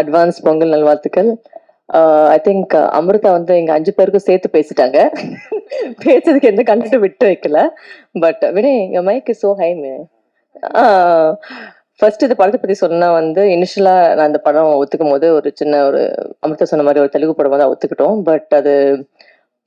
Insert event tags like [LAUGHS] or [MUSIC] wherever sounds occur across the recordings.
Advance Pongal நல்வாழ்த்துக்கள் I think Amrita வந்து எங்க அஞ்சு பேருக்கும் சேர்த்து பேசிட்டாங்க. [LAUGHS] பேசுறதுக்கு எந்த கண்டென்ட் விட்டு வைக்கல. பட் uh, வினய் எங்க மைக் சோ ஹைமே ஃபர்ஸ்ட் இந்த படத்தை பத்தி சொன்னா வந்து இனிஷியலா நான் இந்த படம் ஒத்துக்கும் போது ஒரு சின்ன ஒரு அமிர்தா சொன்ன மாதிரி ஒரு தெலுங்கு படம் வந்து ஒத்துக்கிட்டோம். பட் அது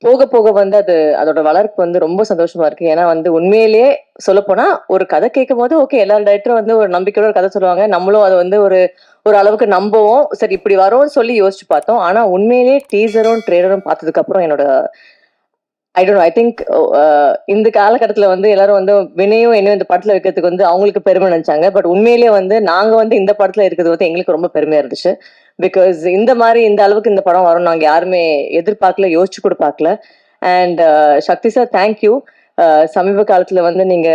போக போக வந்து அது அதோட வளர்ப்பு வந்து ரொம்ப சந்தோஷமா இருக்கு. ஏன்னா வந்து உண்மையிலேயே சொல்ல போனா ஒரு கதை கேட்கும் போது ஓகே எல்லா டைரக்டரும் வந்து ஒரு நம்பிக்கையோட ஒரு கதை சொல்லுவாங்க. நம்மளும் அதை வந்து ஒரு ஒரு அளவுக்கு நம்புவோம். சரி இப்படி வரும்னு சொல்லி யோசிச்சு பார்த்தோம். ஆனா உண்மையிலேயே டீசரும் ட்ரெய்லரும் பார்த்ததுக்கு அப்புறம் என்னோட ஐ டோன்ட் ஐ திங்க் இந்த காலகட்டத்துல வந்து எல்லாரும் வந்து வினையும் என்னையும் இந்த படத்துல வைக்கிறதுக்கு வந்து அவங்களுக்கு பெருமை நினைச்சாங்க. பட் உண்மையிலேயே வந்து நாங்க வந்து இந்த படத்துல இருக்கிறது வந்து எங்களுக்கு ரொம்ப பெருமையா இருந்துச்சு. பிகாஸ் இந்த மாதிரி இந்த அளவுக்கு இந்த படம் வரும் நாங்க யாருமே எதிர்பார்க்கல யோசிச்சு கூட பார்க்கல. And uh, Sakthi sir thank you uh, சமீப காலத்துல வந்து நீங்க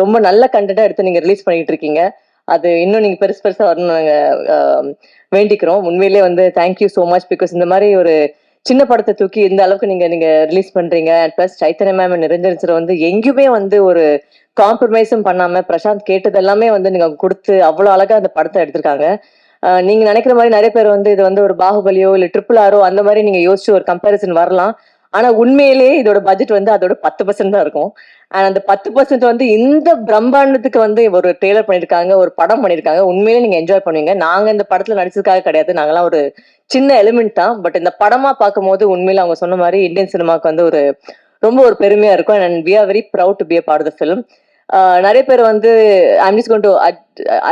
ரொம்ப நல்ல கண்டென்ட்டாக எடுத்து நீங்க ரிலீஸ் பண்ணிட்டு இருக்கீங்க. அது இன்னும் நீங்க பெருசு பெருசா வரணும் நாங்க um, வேண்டிக்கிறோம். உண்மையிலேயே வந்து தேங்க்யூ ஸோ மச் பிகாஸ் இந்த மாதிரி ஒரு சின்ன படத்தை தூக்கி இந்த அளவுக்கு நீங்க நீங்க ரிலீஸ் பண்றீங்க. And plus Chaitanya ma'am Niranjan sir வந்து எங்கேயுமே வந்து ஒரு காம்ப்ரமைஸும் பண்ணாம பிரசாந்த் கேட்டது எல்லாமே வந்து நீங்க கொடுத்து அவ்வளவு அழகா அந்த படத்தை எடுத்திருக்காங்க. நீங்க நினைக்கிற மாதிரி நிறைய பேர் வந்து இது வந்து ஒரு பாகுபலியோ இல்ல ட்ரிபிள் ஆரோ அந்த மாதிரி நீங்க யோசிச்சு ஒரு கம்பேரிசன் வரலாம். ஆனா உண்மையிலேயே இதோட பட்ஜெட் வந்து அதோட பத்து பர்சன்ட் தான் இருக்கும். அண்ட் அந்த பத்து பர்சன்ட் வந்து இந்த பிரம்மாண்டத்துக்கு வந்து ஒரு ட்ரெய்லர் பண்ணிருக்காங்க ஒரு படம் பண்ணிருக்காங்க. உண்மையிலேயே நீங்க என்ஜாய் பண்ணுவீங்க. நாங்க இந்த படத்துல நடிச்சதுக்காக கிடையாது. நாங்கெல்லாம் ஒரு சின்ன எலிமெண்ட் தான். பட் இந்த படமா பார்க்கும்போது உண்மையில அவங்க சொன்ன மாதிரி இந்தியன் சினிமாக்கு வந்து ஒரு ரொம்ப ஒரு பெருமையா இருக்கும். And we are very proud to be a part of the film நிறைய பேர் வந்து I'm just going to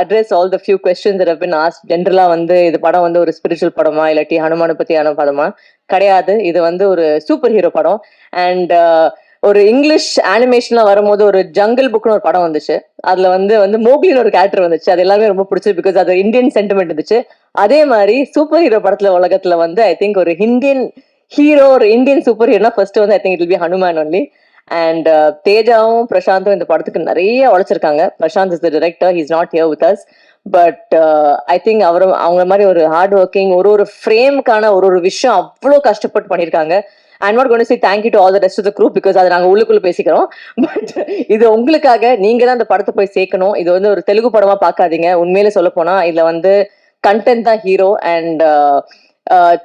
address all the few questions that been as ஜென்ரலாக வந்து இது படம் வந்து ஒரு ஸ்பிரிச்சுவல் படமா இல்லாட்டி ஹனுமான பத்தியான படமா? கிடையாது. இது வந்து ஒரு சூப்பர் ஹீரோ படம் அண்ட் ஒரு இங்கிலீஷ் அனிமேஷன்லாம் வரும்போது ஒரு ஜங்கிள் புக்னு ஒரு படம் வந்துச்சு. அதுல வந்து வந்து மோக்லின்னு ஒரு கேரக்டர் வந்துச்சு. அது எல்லாமே ரொம்ப பிடிச்சது பிகாஸ் அது இந்தியன் சென்டிமெண்ட் இருந்துச்சு. அதே மாதிரி சூப்பர் ஹீரோ படத்துல உலகத்துல வந்து ஐ திங்க் ஒரு இந்தியன் ஹீரோ ஒரு இந்தியன் சூப்பர் ஹீரோனா ஃபர்ஸ்ட் வந்து I think it be Hanuman only and தேஜாவும் பிரசாந்தும் இந்த படத்துக்கு நிறைய உழைச்சிருக்காங்க. Prashanth is the director he's not here with us but I think அவர் அவங்க மாதிரி ஒரு ஹார்ட் ஒர்க்கிங் ஒரு ஒரு ஃப்ரேமுக்கான ஒரு ஒரு விஷயம் அவ்வளோ கஷ்டப்பட்டு பண்ணியிருக்காங்க. I not going see thank you to all the rest of the group because அதை நாங்கள் உள்ளுக்குள்ள பேசிக்கிறோம். பட் இது உங்களுக்காக நீங்க தான் அந்த படத்தை போய் சேர்க்கணும். இது வந்து ஒரு தெலுங்கு படமா பார்க்காதீங்க. உண்மையிலே சொல்ல போனா இதுல வந்து கண்டென்ட் தான் ஹீரோ அண்ட்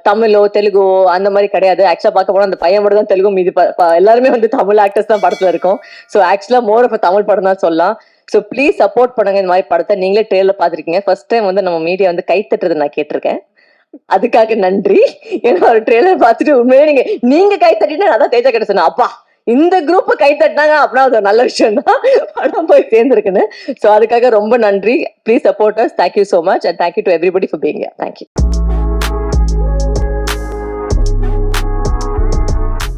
தமிழோ தெலுங்கோ அந்த மாதிரி கிடையாது. ஆக்சுவலா பார்க்க போனா அந்த பையன் மட்டும் தான் தெலுங்கு இது எல்லாருமே வந்து தமிழ் ஆக்டர்ஸ் தான் படத்துல இருக்கும். ஸோ ஆக்சுவலா மோர் ஆஃப் தமிழ் படம் தான் சொல்லலாம். ஸோ ப்ளீஸ் சப்போர்ட் பண்ணுங்க இந்த மாதிரி படத்தை. நீங்களே ட்ரெயில பாத்திருக்கீங்க ஃபர்ஸ்ட் டைம் வந்து நம்ம மீடியா வந்து கை தட்டுறது நான் கேட்டிருக்கேன். அதுக்காக நன்றி. ஏன்னா ஒரு ட்ரெய்லர் பார்த்துட்டு உண்மையிலே நீங்க நீங்க கை தட்டினா நான் தான் தேஜா கிட்ட சொன்னேன் அப்பா இந்த குரூப் கை தட்டினாங்க அப்படின்னா அது ஒரு நல்ல விஷயம் தான். படம் போய் சேர்ந்துருக்குன்னு. ஸோ அதுக்காக ரொம்ப நன்றி. Please support us thank you so much and thank you to everybody for being thank you